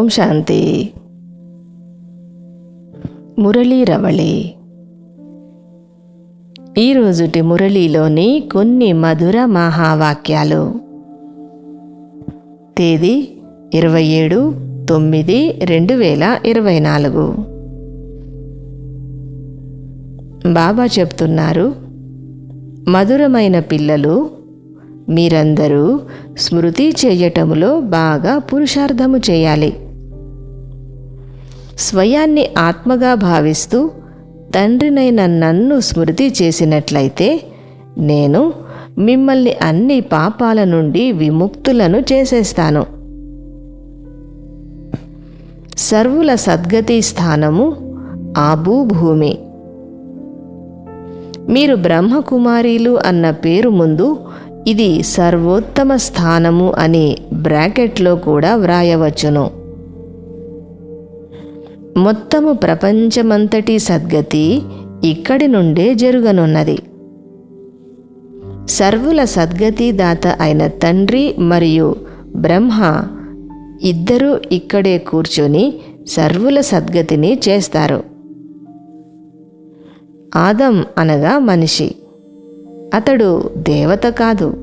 ఓం శాంతి. మురళీ రవళి. ఈరోజుటి మురళీలోని కొన్ని మధుర మహావాక్యాలు. తేదీ ఇరవై ఏడు తొమ్మిది రెండు వేల ఇరవై నాలుగు. బాబా చెప్తున్నారు మధురమైన పిల్లలు మీరందరూ స్మృతి చేయటములో బాగా పురుషార్థము చేయాలి. స్వయాన్ని ఆత్మగా భావిస్తూ తండ్రినైన నన్ను స్మృతి చేసినట్లయితే నేను మిమ్మల్ని అన్ని పాపాల నుండి విముక్తులను చేసేస్తాను. సర్వుల సద్గతి స్థానము ఆ భూభూమి మీరు బ్రహ్మకుమారీలు అన్న పేరు ముందు ఇది సర్వోత్తమ స్థానము అని బ్రాకెట్లో కూడా వ్రాయవచ్చును. మొత్తము ప్రపంచమంతటి సద్గతి ఇక్కడి నుండే జరుగనున్నది. సర్వుల సద్గతి దాత అయిన తండ్రి మరియు బ్రహ్మ ఇద్దరూ ఇక్కడే కూర్చొని సర్వుల సద్గతిని చేస్తారు. ఆదం అనగా మనిషి. అతడు దేవత కాదు.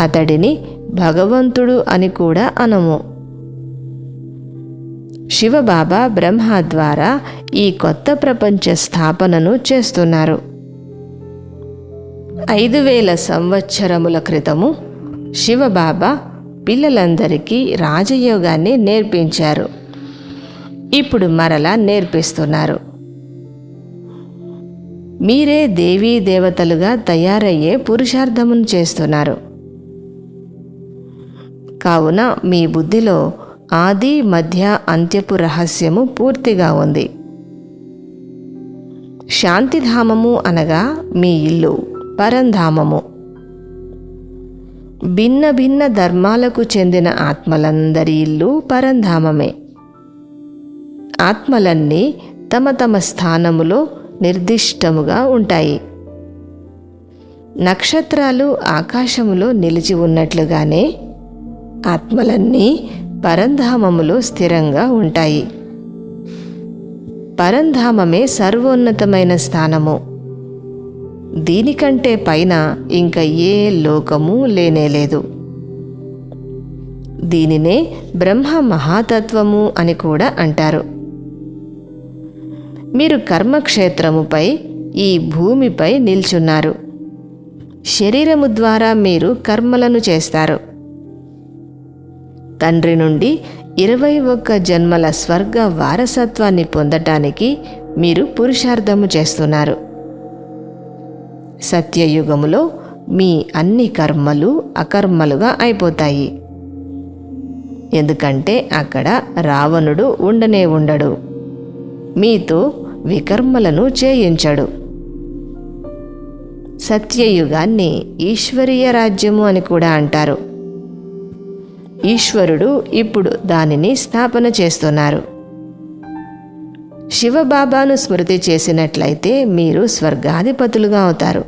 అతడిని భగవంతుడు అని కూడా అనము. శివబాబా బ్రహ్మ ద్వారా ఈ కొత్త ప్రపంచ స్థాపనను చేస్తున్నారు. ఐదు వేల సంవత్సరముల క్రితము శివబాబా పిల్లలందరికీ రాజయోగాన్ని నేర్పించారు. ఇప్పుడు మరలా నేర్పిస్తున్నారు. మీరే దేవీ దేవతలుగా తయారయ్యే పురుషార్థమును చేస్తున్నారు. కావున మీ బుద్ధిలో ఆది మధ్య అంత్యపు రహస్యము పూర్తిగా ఉంది. శాంతిధామము అనగా మీ ఇల్లు పరంధామము. భిన్న భిన్న ధర్మాలకు చెందిన ఆత్మలందరి ఇల్లు పరంధామమే. ఆత్మలన్నీ తమ తమ స్థానములో నిర్దిష్టముగా ఉంటాయి. నక్షత్రాలు ఆకాశములో నిలిచి ఉన్నట్లుగానే ఆత్మలన్నీ పరంధామములో స్థిరంగా ఉంటాయి. పరంధామమే సర్వోన్నతమైన స్థానము. దీనికంటే పైన ఇంకా ఏ లోకము లేనేలేదు దీనినే బ్రహ్మ మహాతత్వము అని కూడా అంటారు. మీరు కర్మక్షేత్రముపై ఈ భూమిపై నిల్చున్నారు. శరీరము ద్వారా మీరు కర్మలను చేస్తారు. తండ్రి నుండి ఇరవై ఒక్క జన్మల స్వర్గ వారసత్వాన్ని పొందటానికి మీరు పురుషార్థము చేస్తున్నారు. సత్యయుగములో మీ అన్ని కర్మలు అకర్మలుగా అయిపోతాయి. ఎందుకంటే అక్కడ రావణుడు ఉండనే ఉండడు. మీతో వికర్మలను చేయించడు. సత్యయుగాన్ని ఈశ్వరీయ రాజ్యము అని కూడా అంటారు. ఈశ్వరుడు ఇప్పుడు దానిని స్థాపన చేస్తున్నారు. శివబాబాను స్మృతి చేసినట్లయితే మీరు స్వర్గాధిపతులుగా అవుతారు.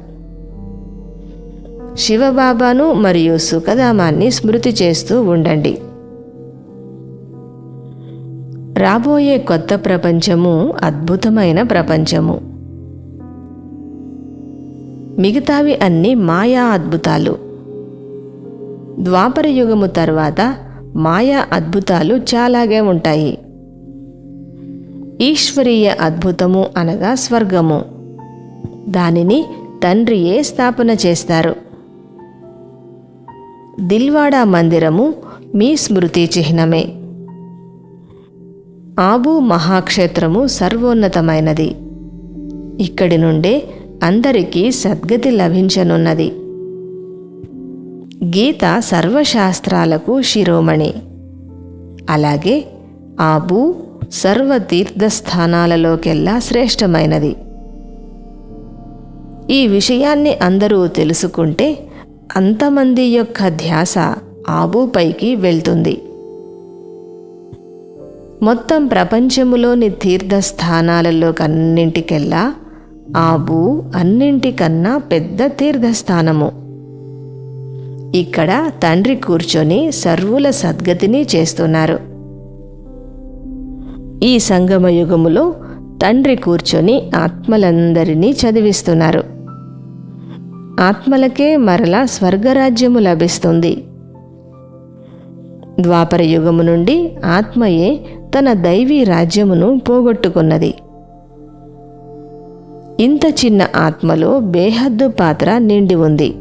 శివబాబాను మరియు సుఖధామాన్ని స్మృతి చేస్తూ ఉండండి. రాబోయే కొత్త ప్రపంచము అద్భుతమైన ప్రపంచము. మిగతావి అన్ని మాయా అద్భుతాలు. ద్వాపర యుగము తర్వాత మాయా అద్భుతాలు చాలాగే ఉంటాయి. ఈశ్వరీయ అద్భుతము అనగా స్వర్గము. దానిని తండ్రియే స్థాపన చేస్తారు. దిల్వాడా మందిరము మీ స్మృతి చిహ్నమే. ఆబు మహాక్షేత్రము సర్వోన్నతమైనది. ఇక్కడి నుండే అందరికీ సద్గతి లభించనున్నది. గీత సర్వశాస్త్రాలకు శిరోమణి. అలాగే ఆబు సర్వ తీర్థస్థానాలలోకెల్లా శ్రేష్టమైనది. ఈ విషయాన్ని అందరూ తెలుసుకుంటే అంతమంది యొక్క ధ్యాస ఆబుపైకి వెళ్తుంది. మొత్తం ప్రపంచములోని తీర్థస్థానాలలో కన్నింటికెల్లా ఆబు అన్నింటికన్నా పెద్ద తీర్థస్థానము. ఇక్కడ తండ్రి కూర్చొని సర్వుల సద్గతిని చేస్తున్నారు. ఈ సంగమ యుగములో తండ్రి కూర్చొని ఆత్మలందరినీ చదివిస్తున్నారు. ఆత్మలకే మరలా స్వర్గరాజ్యము లభిస్తుంది. ద్వాపర యుగము నుండి ఆత్మయే తన దైవీ రాజ్యమును పోగొట్టుకున్నది. ఇంత చిన్న ఆత్మలో బేహద్దు పాత్ర నిండి ఉంది.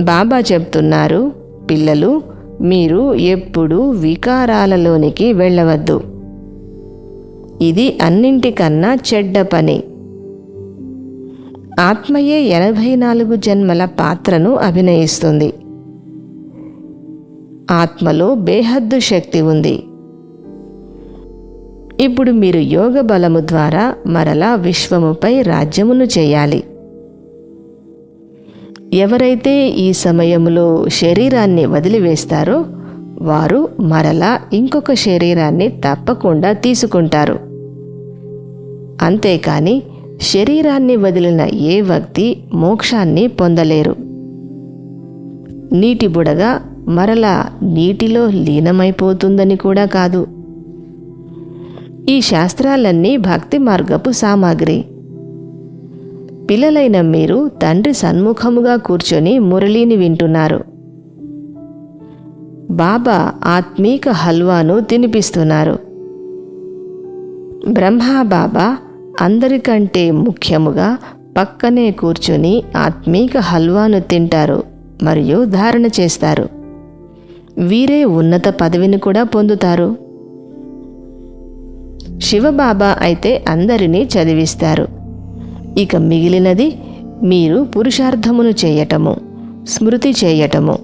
బాబా చెప్తున్నారు పిల్లలు మీరు ఎప్పుడూ వికారాలలోనికి వెళ్ళవద్దు. ఇది అన్నింటికన్నా చెడ్డ పని. ఆత్మయే ఎనభై నాలుగు జన్మల పాత్రను అభినయిస్తుంది. ఆత్మలో బేహద్దు శక్తి ఉంది. ఇప్పుడు మీరు యోగ బలము ద్వారా మరలా విశ్వముపై రాజ్యమును చేయాలి. ఎవరైతే ఈ సమయంలో శరీరాన్ని వదిలివేస్తారో వారు మరలా ఇంకొక శరీరాన్ని తప్పకుండా తీసుకుంటారు. అంతేకాని శరీరాన్ని వదిలిన ఏ వ్యక్తి మోక్షాన్ని పొందలేరు. నీటి బుడగ మరలా నీటిలో లీనమైపోతుందని కూడా కాదు. ఈ శాస్త్రాలన్నీ భక్తి మార్గపు సామాగ్రి. పిల్లలైన మీరు తండ్రి సన్ముఖముగా కూర్చొని మురళిని వింటున్నారు. బాబా ఆత్మీక హల్వాను తినిపిస్తున్నారు. బ్రహ్మా బాబా అందరికంటే ముఖ్యముగా పక్కనే కూర్చొని ఆత్మీక హల్వాను తింటారు మరియు ధారణ చేస్తారు. వీరే ఉన్నత పదవిని కూడా పొందుతారు. శివబాబా అయితే అందరినీ చదివిస్తారు. ఇక మిగిలినది మీరు పురుషార్థమును చేయటము స్మృతి చేయటము.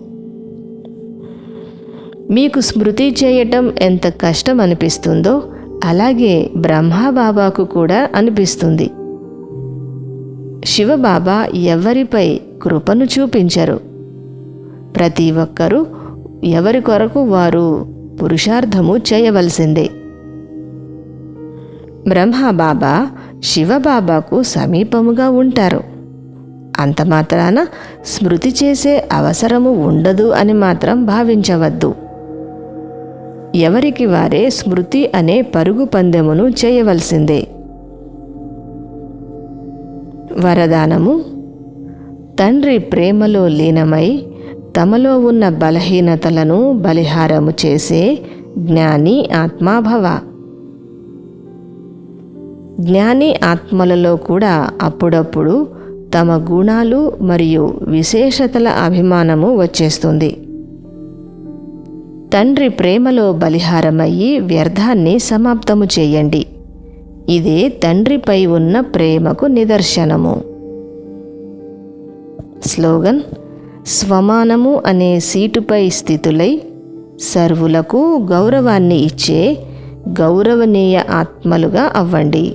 మీకు స్మృతి చేయటం ఎంత కష్టం అనిపిస్తుందో అలాగే బ్రహ్మాబాబాకు కూడా అనిపిస్తుంది. శివబాబా ఎవరిపై కృపను చూపించరు? ప్రతి ఒక్కరూ ఎవరి కొరకు వారు పురుషార్థము చేయవలసిందే. బ్రహ్మబాబా శివబాబాకు సమీపముగా ఉంటారు. అంత మాత్రాన స్మృతి చేసే అవసరము ఉండదు అని మాత్రం భావించవద్దు. ఎవరికి వారే స్మృతి అనే పరుగు పందెమును చేయవలసిందే. వరదానము తండ్రి ప్రేమలో లీనమై తమలో ఉన్న బలహీనతలను బలిహారము చేసే జ్ఞాని ఆత్మాభవ. జ్ఞాని ఆత్మలలో కూడా అప్పుడప్పుడు తమ గుణాలు మరియు విశేషతల అభిమానము వచ్చేస్తుంది. తండ్రి ప్రేమలో బలిహారమయ్యి వ్యర్థాన్ని సమాప్తము చేయండి. ఇదే తండ్రిపై ఉన్న ప్రేమకు నిదర్శనము. స్లోగన్ స్వమానము అనే సీటుపై స్థితులై సర్వులకు గౌరవాన్ని ఇచ్చే గౌరవనీయ ఆత్మలుగా అవ్వండి.